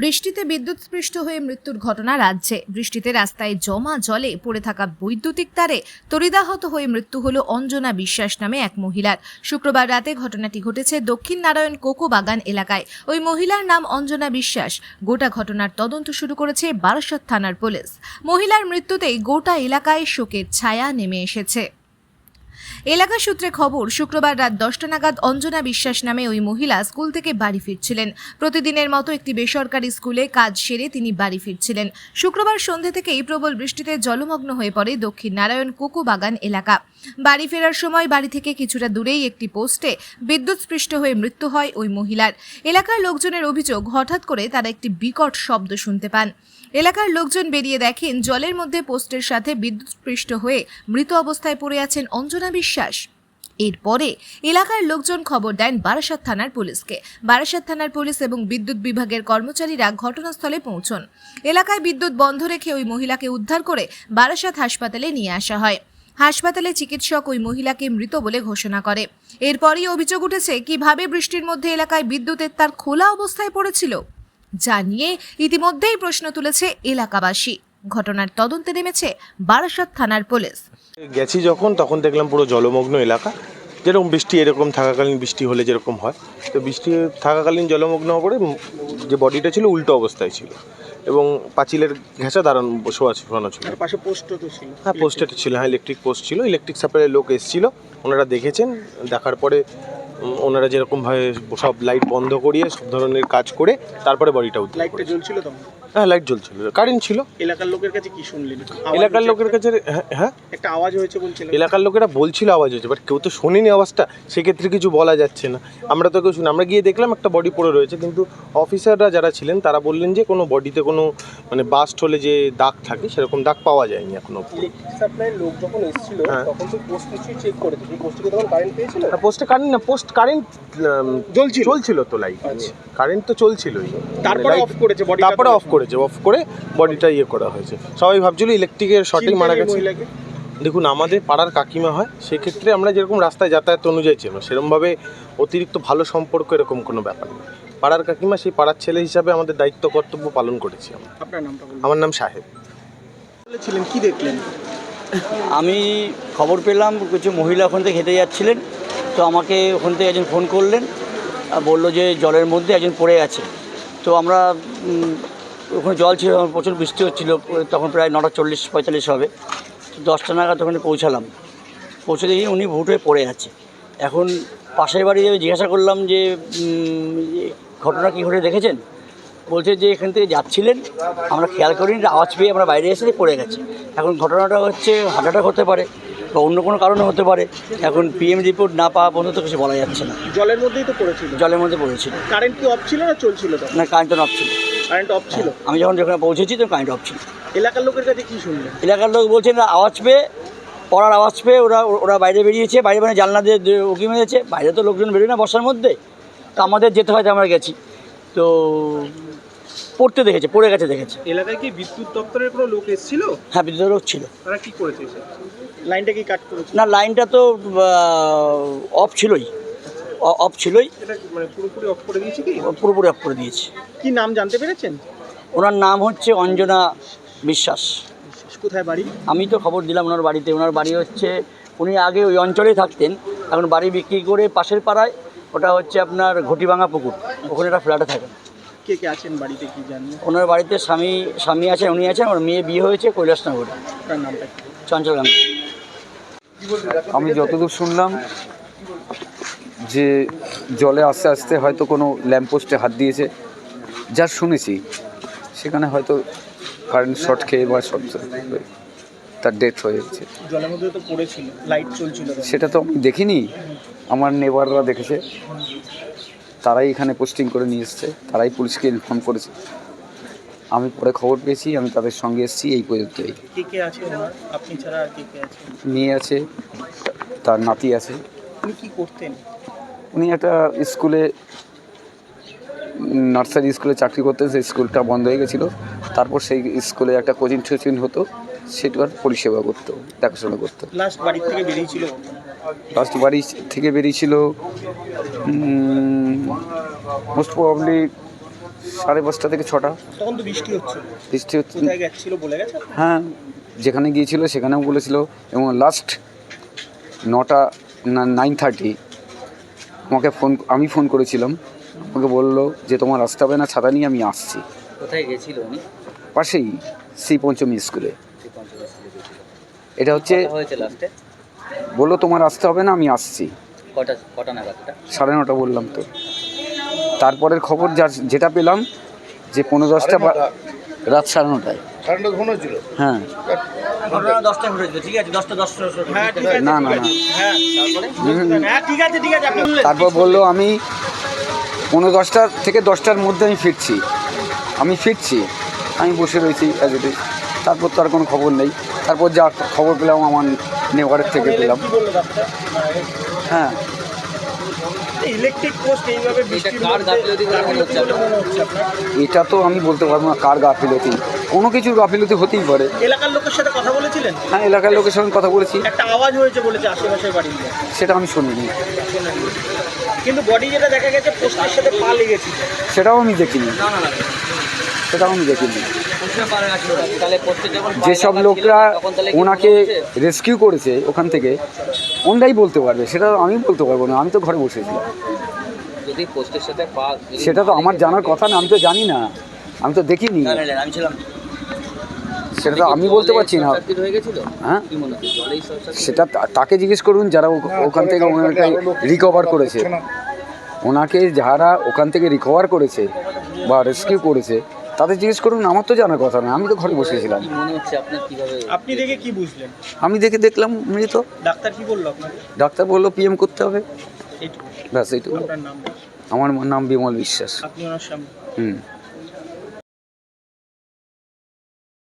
বৃষ্টিতে বিদ্যুৎস্পৃষ্ট হয়ে মৃত্যুর ঘটনা রাজ্যে। বৃষ্টিতে রাস্তায় জমা জলে পড়ে থাকা বৈদ্যুতিক তারে তরিদাহত হয়ে মৃত্যু হল অঞ্জনা বিশ্বাস নামে এক মহিলার। শুক্রবার রাতে ঘটনাটি ঘটেছে দক্ষিণ নারায়ণ কোকো বাগান এলাকায়। ওই মহিলার নাম অঞ্জনা বিশ্বাস। গোটা ঘটনার তদন্ত শুরু করেছে বারাসত থানার পুলিশ। মহিলার মৃত্যুতেই গোটা এলাকায় শোকের ছায়া নেমে এসেছে। এলাকা সূত্রে খবর, শুক্রবার রাত দশটা নাগাদ অঞ্জনা বিশ্বাস নামে ওই মহিলা স্কুল থেকে বাড়ি ফিরছিলেন। প্রতিদিনের মতো একটি বেসরকারি স্কুলে কাজ সেরে তিনি বাড়ি ফিরছিলেন। শুক্রবার সন্ধে থেকেই প্রবল বৃষ্টিতে জলমগ্ন হয়ে পড়ে দক্ষিণ নারায়ণ কোকো বাগান এলাকা। বাড়ি ফেরার সময় বাড়ি থেকে কিছুটা দূরেই একটি পোস্টে বিদ্যুৎস্পৃষ্ট হয়ে মৃত্যু হয় ওই মহিলার। এলাকার লোকজনের অভিযোগ, হঠাৎ করে তারা একটি বিকট শব্দ শুনতে পান। এলাকার লোকজন বেরিয়ে দেখেন, জলের মধ্যে পোস্টের সাথে বিদ্যুৎস্পৃষ্ট হয়ে মৃত অবস্থায় পড়ে আছেন অঞ্জনা বিশ্বাস। এরপরে এলাকার লোকজন খবর দেন বারাসাত থানার পুলিশকে। বারাসাত থানার পুলিশ এবং বিদ্যুৎ বিভাগের কর্মচারীরা ঘটনাস্থলে পৌঁছন। এলাকায় বিদ্যুৎ বন্ধ রেখে ওই মহিলাকে উদ্ধার করে বারাসাত হাসপাতালে নিয়ে আসা হয়। হাসপাতালে চিকিৎসক ওই মহিলাকে মৃত বলে ঘোষণা করে। এরপরই অভিযোগ উঠেছে, কীভাবে বৃষ্টির মধ্যে এলাকায় বিদ্যুতের তার খোলা অবস্থায় পড়েছিল যা নিয়ে ইতিমধ্যেই প্রশ্ন তুলেছে এলাকাবাসী। ঘটনার তদন্তে নেমেছে বারাসাত থানার পুলিশ। গেছি যখন, তখন দেখলাম পুরো জলমগ্ন এলাকা। যেরকম বৃষ্টি, এরকম থাকাকালীন বৃষ্টি হলে যেরকম হয়। তো বৃষ্টি থাকাকালীন জলমগ্ন হওয়ার পরে যে বডিটা ছিল, উল্টো অবস্থায় ছিল। এবং পাঁচিলের ঘেঁচা দাঁড়ানো শোয়া আছে ছিল পাশে পোস্টও তো ছিল। হ্যাঁ পোস্টেড ছিল হ্যাঁ ইলেকট্রিক পোস্ট ছিল। ইলেকট্রিক সাপ্লাইয়ের লোক এসেছিল ওনারা দেখেছেন দেখার পরে ওনারা যেরকমভাবে সব লাইট বন্ধ করিয়ে সব ধরনের কাজ করে তারপরে বডিটা উদ্ধার লাইটটা জ্বলছিল তখন? হ্যাঁ লাইট জ্বলছিল। কারেন্ট ছিল। এলাকার লোকের কাছে কি শুনলেন? এলাকার লোকের কাছে হ্যাঁ হ্যাঁ। একটা আওয়াজ হয়েছে বলছিল এলাকার লোকেরা বলছিল আওয়াজ হয়েছে বাট কেউ তো শোনেনি আওয়াজটা। সেক্ষেত্রে কিছু বলা যাচ্ছে না। আমরা তো কেউ শুনি আমরা গিয়ে দেখলাম একটা বডি পড়ে রয়েছে কিন্তু অফিসাররা যারা ছিলেন তারা বললেন যে কোনো বডিতে কোনো মানে বাস্ট হলে যে দাগ থাকে সেরকম দাগ পাওয়া যায়নি এখনও লোক যখন এসেছিল হ্যাঁ। তখন তো পোস্ট চেক করেছে পোস্টে তখন কারেন্ট পেয়েছিল? পোস্টে কারেন্ট না পোস্ট কারেন্ট জ্বলছিল? চলছিল তো লাইট আচ্ছা। কারেন্ট তো চলছিলই। তারপরে অফ করেছে বডি তারপরে অফ করেছে অফ করে বডিটা ইয়ে করা হয়েছে। সবাই ভাবছিল ইলেকট্রিকের শর্টেই মারা গেছে। দেখুন আমাদের পাড়ার কাকিমা হয় সেক্ষেত্রে আমরা যেরকম রাস্তায় যাতায়াত অনুযায়ী চেনো সেরকমভাবে অতিরিক্ত ভালো সম্পর্ক এরকম কোনো ব্যাপার নেই পাড়ার কাকিমা সেই পাড়ার ছেলে হিসাবে আমাদের দায়িত্ব কর্তব্য পালন করেছি আমরা। নাম সাহেব। ছিলেন কি দেখলেন? আমি খবর পেলাম কিছু মহিলা ওখান থেকে হেঁটে যাচ্ছিলেন। তো আমাকে ওখান থেকে একজন ফোন করলেন আর বলল যে জলের মধ্যে একজন পড়ে আছে। তো আমরা ওখানে জল ছিল প্রচুর বৃষ্টি হচ্ছিল তখন প্রায় নটা চল্লিশ পঁয়তাল্লিশ হবে। দশটা নাগাদ ওখানে পৌঁছালাম। পৌঁছে দেখি উনি ভুট হয়ে পড়ে আছে। এখন পাশের বাড়ি জিজ্ঞাসা করলাম যে ঘটনা কী ঘটে দেখেছেন? বলছে যে এখান থেকে যাচ্ছিলেন আমরা খেয়াল করিনি আওয়াজ পেয়ে আমরা বাইরে এসে পড়ে গেছে। এখন ঘটনাটা হচ্ছে অ্যাটাক হতে পারে বা অন্য কোনো কারণে হতে পারে। এখন পিএম রিপোর্ট না পাওয়া পর্যন্ত কিছু বলা যাচ্ছে না। জলের মধ্যেই তো পড়েছিল। জলের মধ্যে পড়েছিল। কারেন্ট কি অফ ছিল না চলছিল না কারেন্ট অফ ছিল। কারেন্ট অফ ছিল? আমি যখন যেখানে পৌঁছেছি তখন কারেন্ট অফ ছিল। এলাকার লোকের কাছে কি শুনলেন এলাকার লোক বলছেন আওয়াজ পেয়ে পড়ার আওয়াজ পেয়ে ওরা ওরা বাইরে বেরিয়েছে বাইরে মানে জানলা দিয়ে উকি মেরেছে বাইরে তো লোকজন বেরোয় না বর্ষার মধ্যে তো আমাদের যেতে হয় আমরা গেছি। তো পড়তে দেখেছে পড়ে গেছে দেখেছে। এলাকায় কি বিদ্যুৎ দপ্তরের কোনো লোক এসেছিল? হ্যাঁ বিদ্যুৎ লোক ছিল। তারা কি করেছে লাইনটা কি কাট করেছিল না লাইনটা তো অফ ছিলই। অফ ছিলই। মানে পুরোপুরি অফ করে দিয়েছে কি? পুরোপুরি অফ করে দিয়েছে। কি নাম জানতে পেরেছেন? ওনার নাম হচ্ছে অঞ্জনা বিশ্বাস। কোথায় বাড়ি? আমি তো খবর দিলাম ওনার বাড়িতে। ওনার বাড়ি হচ্ছে উনি আগে ওই অঞ্চলেই থাকতেন। এখন বাড়ি বিক্রি করে পাশের পাড়ায় ওটা হচ্ছে আপনার ঘটিভাঙা পুকুর। ওখানে একটা ফ্ল্যাটে থাকেন। কে কে আছেন বাড়িতে কি জানেন? ওনার বাড়িতে স্বামী স্বামী আছেন উনি আছেন। ওর মেয়ে বিয়ে হয়েছে কৈলাসনগরে। তার নামটা কি? চঞ্চলগ্রামে আমি যতদূর শুনলাম যে জলে আস্তে আস্তে হয়তো কোনো ল্যাম্পপোস্টে হাত দিয়েছে যা শুনেছি সেখানে হয়তো কারেন্ট শর্ট খেয়ে বা শর্ট তার ডেথ হয়ে গেছে। সেটা তো আমি দেখিনি আমার নেবাররা দেখেছে তারাই এখানে পোস্টিং করে নিয়ে এসছে তারাই পুলিশকে ইনফর্ম করেছে। আমি পরে খবর পেয়েছি আমি তাদের সঙ্গে এসেছি এই পর্যন্তই। মেয়ে আছে তার নাতি আছে। কি করতেন? উনি একটা স্কুলে নার্সারি স্কুলে চাকরি করতেন সেই স্কুলটা বন্ধ হয়ে গেছিল। তারপর সেই স্কুলে একটা কোচিং টোচিং হতো সেটার পরিষেবা করতো দেখাশোনা করতো। লাস্ট বাড়ি থেকে বেরিয়েছিল? লাস্ট বাড়ি থেকে বেরিয়েছিল মোস্ট প্রবাবলি সাড়ে পাঁচটা থেকে ছটা। তখন তো বৃষ্টি হচ্ছিল বৃষ্টি হচ্ছে। বলে গেছে? হ্যাঁ যেখানে গিয়েছিল সেখানেও বলেছিল। এবং লাস্ট নটা না নাইন থার্টি আমাকে ফোন আমি ফোন করেছিলাম। আমাকে বলল যে তোমার আসতে হবে না ছাতা নিয়ে আমি আসছি। কোথায় গেছিল উনি? পাশেই শ্রী পঞ্চমী স্কুলে। এটা হচ্ছে বলল তোমার আসতে হবে না আমি আসছি। কটা কটা নাগাদ সাড়ে নটা বললাম তো। তারপরের খবর যা যেটা পেলাম যে পনেরো দশটা বা- রাত সাড়ে নটায়। হ্যাঁ। ঘটনা দশটায় ঘটেছিল ঠিক আছে? দশটা দশটা হ্যাঁ না না না। হ্যাঁ হ্যাঁ ঠিক আছে ঠিক আছে তারপর বলল আমি পনেরো দশটার থেকে দশটার মধ্যে আমি ফিরছি। আমি ফিরছি। আমি বসে রয়েছি অ্যাজ ইট তারপর তো আর কোনো খবর নেই। তারপর যা খবর পেলাম আমার নেওয়ারের থেকে পেলাম। হ্যাঁ। ইলেকট্রিক পোস্ট এইভাবে এটা তো আমি বলতে পারব না কার গাফিলতি। কোনো কিছুর গাফিলতি হতেই পারে। এলাকার লোকের সাথে কথা বলেছিলেন? হ্যাঁ এলাকার লোকের সঙ্গে কথা বলেছি। একটা আওয়াজ হয়েছে বলেছে আশেপাশের লোক। সেটা আমি শুনিনি। কিন্তু বডি যেটা দেখা গেছে পোস্টের সাথে পা লেগেছিল সেটাও আমি দেখিনি। সেটাও আমি দেখিনি। তাহলে পোস্টে যখন যেসব লোকরা ওনাকে রেস্কিউ করেছে ওখান থেকে ওনরাই বলতে পারবে সেটা আমি বলতে পারব না আমি তো ঘরে বসেছিলাম যদি পোস্টের সাথে সেটা তো আমার জানার কথা না আমি তো জানি না আমি তো দেখিনি। সেটা তো আমি বলতে পারছি না। হ্যাঁ মনে সেটা তাকে জিজ্ঞেস করুন যারা ও- ওখান থেকে ওনাকে রিকভার করেছে। ওনাকে যারা ওখান থেকে রিকভার করেছে বা রেস্কিউ করেছে তাদের জিজ্ঞেস করুন আমার তো জানার কথা না আমি তো ঘরে বসেছিলাম। মনে আপনি দেখে কি বুঝলেন? আমি দেখে দেখলাম মৃত। ডাক্তার কি বলল ডাক্তার বলল পিএম করতে হবে। ব্যাস এইটুকু। আমার নাম বিমল বিশ্বাস। হুম।